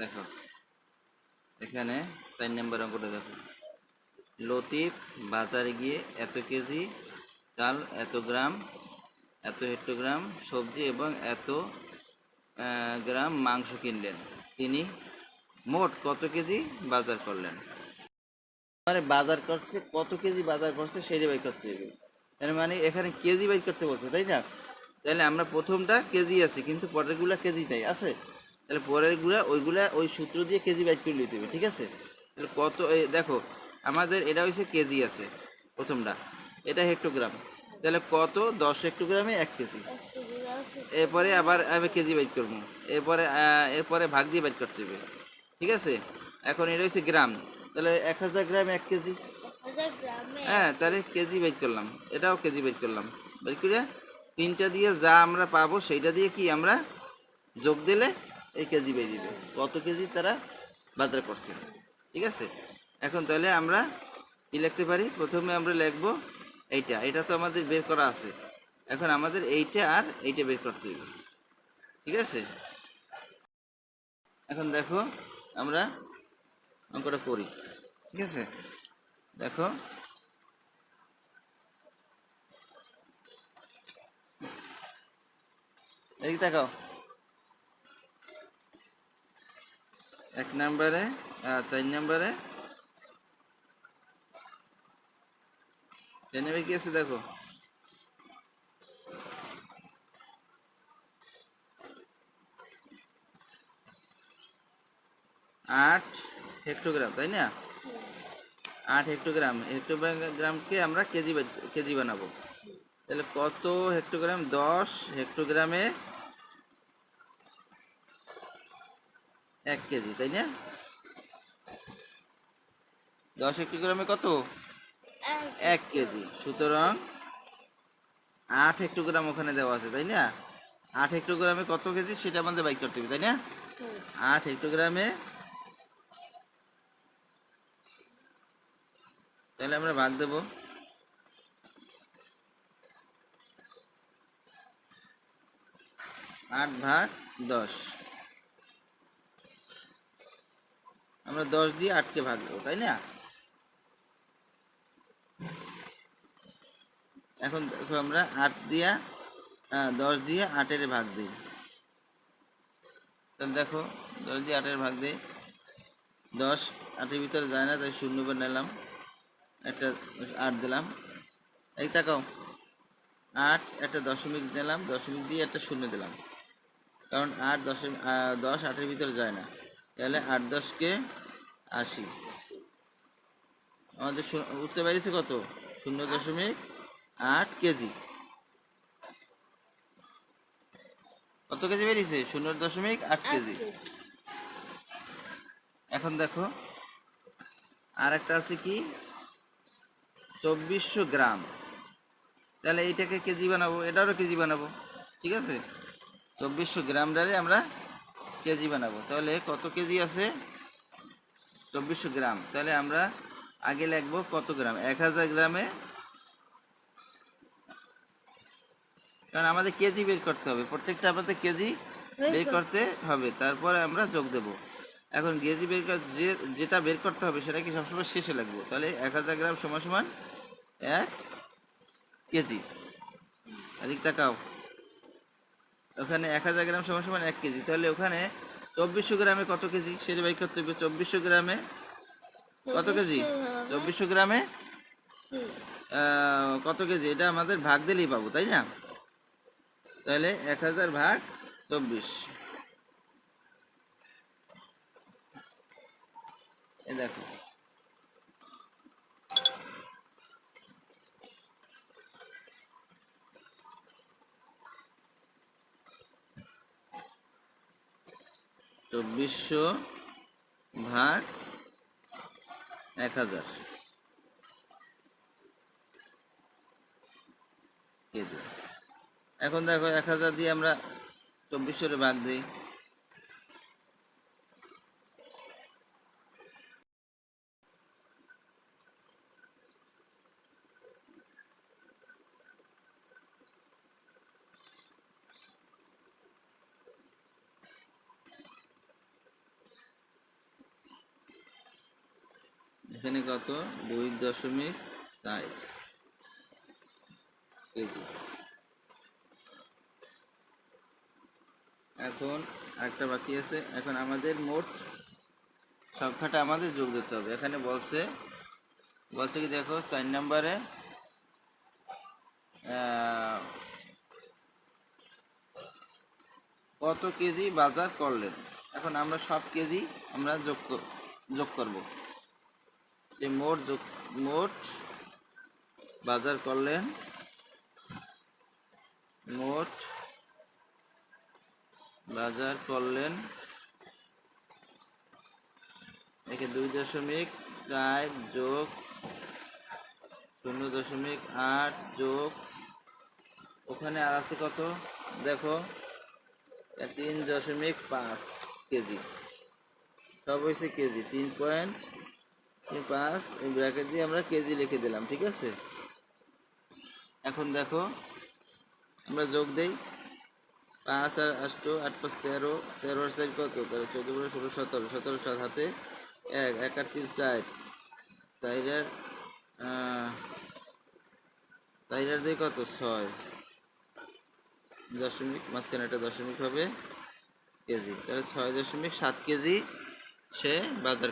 দেখো, এখানে চার নম্বর অঙ্কটা দেখো। লতিফ, বাজারে গিয়ে এত কেজি চাল, এত গ্রাম, এত হেক্টোগ্রাম সবজি এবং এত গ্রাম মাংস কিনলেন। তিনি মোট কত কেজি বাজার করলেন? মানে বাজার করছে, কত কেজি বাজার করছে, সেটা বাই করতে হবে। মানে এখানে কেজি বাই করতে বলছে, তাই না? তাহলে আমরা প্রথমটা কেজি আছে কিন্তু পরেরগুলা কেজি নাই আছে? তাহলে পরেরগুলা ওইগুলা ওই সূত্র দিয়ে কেজি বাইক করে নিতে হবে ঠিক আছে? তাহলে কত দেখো আমাদের এটা হচ্ছে কেজি আছে প্রথমটা। এটা হেক্টোগ্রাম। তাহলে কত? দশ হেক্টোগ্রামে এক কেজি। এরপরে আবার আমি কেজি বাইট করব। এরপরে এরপরে ভাগ দিয়ে বাইট করতে হবে ঠিক আছে? এখন এটা হচ্ছে গ্রাম। তাহলে এক হাজার গ্রাম এক কেজি। হ্যাঁ তাহলে কেজি বের করলাম। এটাও কেজি বের করলাম। বের করে তিনটা দিয়ে যা আমরা পাবো, সেইটা দিয়ে কি আমরা যোগ দিলে এই কেজি বেরিয়ে দিবে কত কেজি তারা বাজার করছে। ঠিক আছে? এখন তাহলে আমরা কি লিখতে পারি? প্রথমে আমরা লিখব এইটা। এটা তো আমাদের বের করা আছে। এখন আমাদের এইটা আর এইটা বের করতে হবে ঠিক আছে? এখন দেখো, আমরা অঙ্কটা করি। ঠিক আছে? দেখো এদিকে তাকাও। এক নম্বরে চার নম্বরে। চার কি আছে দেখো? আট হেক্টোগ্রাম তাই না? আট হেক্টোগ্রাম হেক্টোগ্রামকে আমরা কেজি কেজি বানাবো। তাহলে কত হেক্টোগ্রাম? দশ হেক্টোগ্রামে এক কেজি, তাই না? দশ হেক্টোগ্রামে কত? এক কেজি। সুতরাং আট হেক্টোগ্রাম ওখানে দেওয়া আছে, তাই না? আট হেক্টোগ্রামে কত কেজি? সেটা আমাদের বাইক করতে হবে, তাই না? আট হেক্টোগ্রামে তাহলে আমরা ভাগ দেব। আট ভাগ দশ। আমরা দশ দিয়ে আটকে ভাগ দেবো তাই না? এখন দেখো আমরা আট দিয়া আহ, দশ দিয়ে আটের ভাগ দিই। তাহলে দেখো দশ দিয়ে আটের ভাগ দিই। দশ আটের ভিতরে যায় না তাই শূন্য করে নিলাম। একটা আট দিলাম। এই তাকাও। আট একটা দশমিক দিলাম দশমিক দিয়ে একটা শূন্য দিলাম। কারণ আট দশমিক দশ আটের ভিতরে যায় না। তাহলে আট দশকে আশি। আমাদের উঠতে পেরেছে কত? শূন্য দশমিক আট কেজি। কত কেজি বেরিয়েছে? শূন্য দশমিক আট কেজি। এখন দেখো আর একটা আছে কি? চব্বিশশো গ্রাম। তাহলে এইটাকে কেজি বানাবো এটারও কেজি বানাবো। ঠিক আছে? চব্বিশশো গ্রাম ডালে আমরা কেজি বানাবো। তাহলে কত কেজি আছে? চব্বিশশো গ্রাম। তাহলে আমরা আগে লিখব কত গ্রাম? এক হাজার গ্রামে। কারণ আমাদের কেজি বের করতে হবে। প্রত্যেকটা আমাদের কেজি বের করতে হবে। তারপরে আমরা যোগ দেব। এখন কেজি বের কর যে যেটা বের করতে হবে সেটা কি সবসময় শেষে লাগবে তাহলে এক হাজার গ্রাম সমান সমান এক কেজি। এদিক তাকাও। ওখানে এক হাজার গ্রাম সমান সমান এক কেজি। তাহলে ওখানে চব্বিশশো গ্রামে কত কেজি? সেটা বের করতে হবে। চব্বিশশো গ্রামে কত কেজি? চব্বিশশো গ্রামে। কত কেজি? এটা আমাদের ভাগ দিলেই পাবো তাই না? তাহলে এক হাজার ভাগ চব্বিশ। এ দেখো। চব্বিশশো ভাগ এক হাজার। কেজি এখন দেখো এক হাজার দিয়ে আমরা চব্বিশশোরে ভাগ দিই। এখানে কত দুই দশমিক চার। কেজি এখন একটা বাকি আছে। এখন আমাদের মোট সংখ্যাটা আমাদের যোগ দিতে হবে। এখানে বলছে বলছে কি দেখো, চার নম্বরে কত কেজি বাজার করলেন? এখন আমরা সব কেজি আমরা যোগ যোগ করব। যে মোট যোগ, মোট বাজার করলেন, মোট বাজার করলেন একে দুই দশমিক চার যোগ শূন্য দশমিক আট যোগ, ওখানে আর আছে কত? দেখো তিন দশমিক পাঁচ কেজি। সব হয়েছে কেজি, তিন পয়েন্ট পাঁচ, এই ব্র্যাকেট দিয়ে আমরা কেজি লিখে দিলাম, ঠিক আছে? এখন দেখো, আমরা যোগ দেই। পাঁচ আর আষ্ট, আট পাঁচ তেরো তেরো আর চার কত? তেরো চোদ্দ পনেরো ষোলো, সতেরো। সতেরো, সাত হাতে, এক এক আর তিন, চার। চারের চারের দুই কত? ছয়। দশমিক, মাঝখানে একটা দশমিক হবে কেজি। তাহলে ছয় দশমিক সাত কেজি সে বাজার